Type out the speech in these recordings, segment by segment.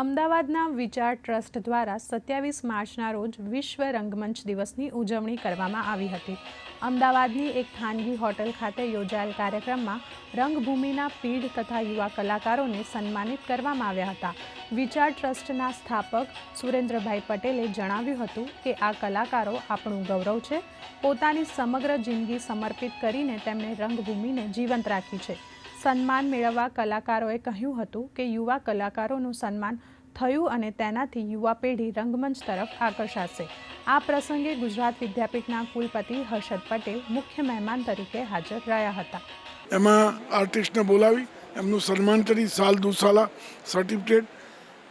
અમદાવાદના વિચાર ટ્રસ્ટ દ્વારા સત્યાવીસ માર્ચના રોજ વિશ્વ રંગમંચ દિવસની ઉજવણી કરવામાં આવી હતી. અમદાવાદની એક ખાનગી હોટલ ખાતે યોજાયેલ કાર્યક્રમમાં રંગભૂમિના પીઢ તથા યુવા કલાકારોને સન્માનિત કરવામાં આવ્યા હતા. વિચાર ટ્રસ્ટના સ્થાપક સુરેન્દ્રભાઈ પટેલે જણાવ્યું હતું કે આ કલાકારો આપણું ગૌરવ છે. પોતાની સમગ્ર જિંદગી સમર્પિત કરીને તેમણે રંગભૂમિને જીવંત રાખી છે. સન્માન મેળવવા કલાકારોએ કહ્યું હતું કે યુવા કલાકારોનું સન્માન થયું અને તેનાથી યુવા પેઢી રંગમંચ તરફ આકર્ષાશે. આ પ્રસંગે ગુજરાત વિદ્યાપીઠના કુલપતિ હર્ષદ પટેલ મુખ્ય મહેમાન તરીકે હાજર રહ્યા હતા. એમાં આર્ટિસ્ટને બોલાવી એમનું સન્માન કરી સાલ દુસાલા સર્ટિફિકેટ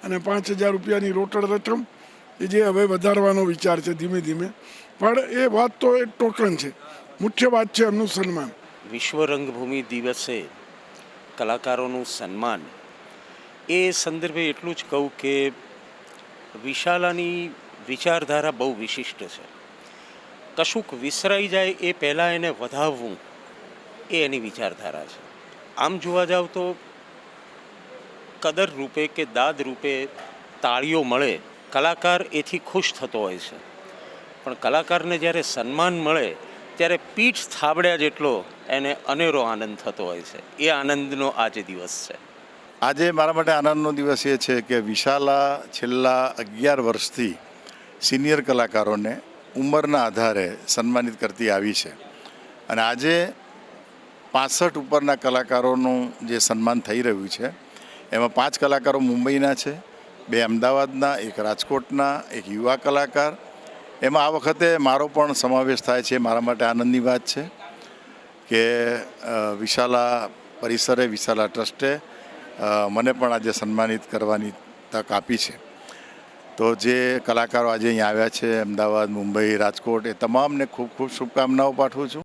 અને પાંચ હજાર રૂપિયાની રોકડ રકમ એ જે હવે વધારવાનો વિચાર છે ધીમે ધીમે. પણ એ વાત તો એક ટોકન છે. મુખ્ય વાત છે એમનું સન્માન. વિશ્વ રંગભૂમિ દિવસે કલાકારોનું સન્માન. એ સંદર્ભે એટલું જ કહું કે વિશાલાની વિચારધારા બહુ વિશિષ્ટ છે. કશુંક વિસરાઈ જાય એ પહેલાં એને વધાવવું એ એની વિચારધારા છે. આમ જોવા જાવ તો કદર રૂપે કે દાદ રૂપે તાળીઓ મળે, કલાકાર એથી ખુશ થતો હોય છે. પણ કલાકારને જ્યારે સન્માન મળે ત્યારે પીઠ થાબડ્યા જેટલો એને અનેરો આનંદ થતો હોય છે. એ આનંદનો આજે દિવસ છે. આજે મારા માટે આનંદનો દિવસ એ છે કે વિશાલા છેલ્લા અગિયાર વર્ષથી સિનિયર કલાકારોને ઉંમરના આધારે સન્માનિત કરતી આવી છે. અને આજે પાસઠ ઉપરના કલાકારોનું જે સન્માન થઈ રહ્યું છે, એમાં પાંચ કલાકારો મુંબઈના છે, બે અમદાવાદના, એક રાજકોટના, એક યુવા કલાકાર એમાં આ વખતે મારો પણ સમાવેશ થાય છે, મારા માટે આનંદની વાત છે કે વિશાલા પરિસરે, વિશાલા ટ્રસ્ટે મને પણ આજે સન્માનિત કરવાની તક આપી છે. તો જે કલાકારો આજે અહીં આવ્યા છે, અમદાવાદ, મુંબઈ, રાજકોટ, એ તમામને ખૂબ ખૂબ શુભકામનાઓ પાઠવું છું.